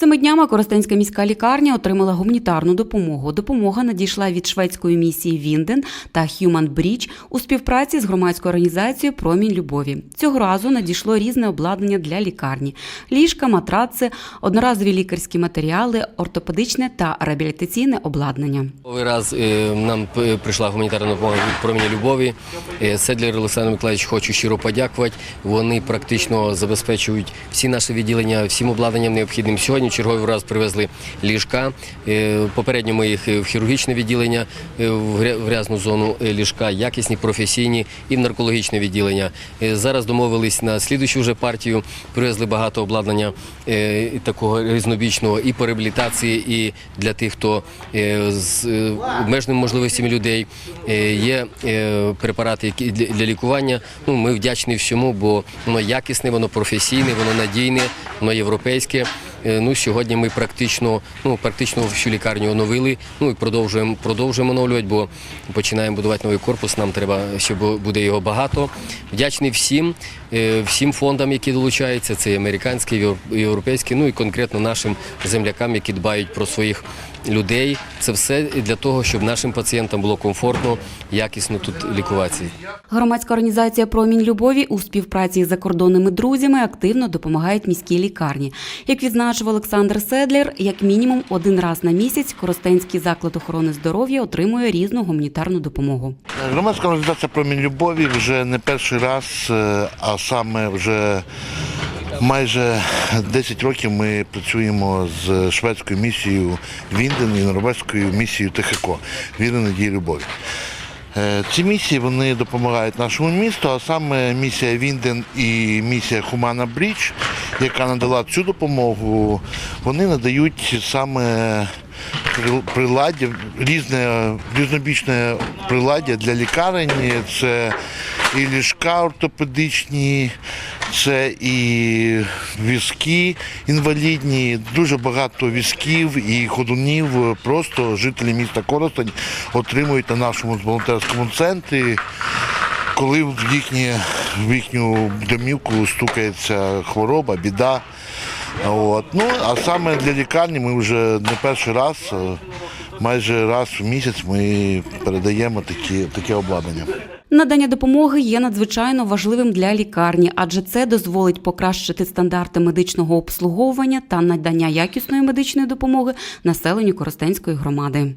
Цими днями Коростенська міська лікарня отримала гуманітарну допомогу. Допомога надійшла від шведської місії Вінден та Human Bridge у співпраці з громадською організацією Промінь любові. Цього разу надійшло різне обладнання для лікарні: ліжка, матраци, одноразові лікарські матеріали, ортопедичне та реабілітаційне обладнання. Новий раз е, нам прийшла гуманітарна допомога від промені любові. Седлер Олександр Миколаївич хочу щиро подякувати. Вони практично забезпечують всі наші відділення всім обладнанням необхідним. Сьогодні черговий раз привезли ліжка. Е, Попередньо ми їх в хірургічне відділення, е, в гря- грязну зону е, ліжка, якісні, професійні і в наркологічне відділення. Е, Зараз домовились на слідущу вже партію. Привезли багато обладнання е, такого різнобічного і по реабілітації, і для тих, хто е, з е, обмеженими можливостями людей. Е, Є е, препарати для лікування. Ну, ми вдячні всьому, бо воно якісне, воно професійне, воно надійне, воно європейське. Е, Ну, сьогодні ми практично, ну, практично всю лікарню оновили. Ну і продовжуємо, продовжуємо оновлювати, бо починаємо будувати новий корпус. Нам треба, щоб буде його багато. Вдячний всім, е, всім фондам, які долучаються. Це і американські, і європейські, ну і конкретно нашим землякам, які дбають про своїх людей. Це все для того, щоб нашим пацієнтам було комфортно, якісно тут лікуватися. Громадська організація Промінь любові у співпраці з закордонними друзями активно допомагають міській лікарні. Як відзначив Олександр Седлер, як мінімум один раз на місяць Коростенський заклад охорони здоров'я отримує різну гуманітарну допомогу. Громадська організація «Промінь любові вже не перший раз, е, а саме вже майже 10 років ми працюємо з шведською місією Вінден і норвезькою місією ТХКО Віри надії любові. Е, Ці місії вони допомагають нашому місту, а саме місія Вінден і місія Хумана Бріч, яка надала цю допомогу, вони надають саме приладдя, різне різнобічне приладдя для лікарень. Це і ліжка ортопедичні, це і візки інвалідні, дуже багато візків і ходунів. Просто жителі міста Коростень отримують на нашому волонтерському центрі. Коли в, їхні, в їхню домівку стукається хвороба, біда. От. Ну, а саме для лікарні ми вже не перший раз, е, майже раз в місяць ми передаємо такі, таке обладнання. Надання допомоги є надзвичайно важливим для лікарні, адже це дозволить покращити стандарти медичного обслуговування та надання якісної медичної допомоги населенню Коростенської громади.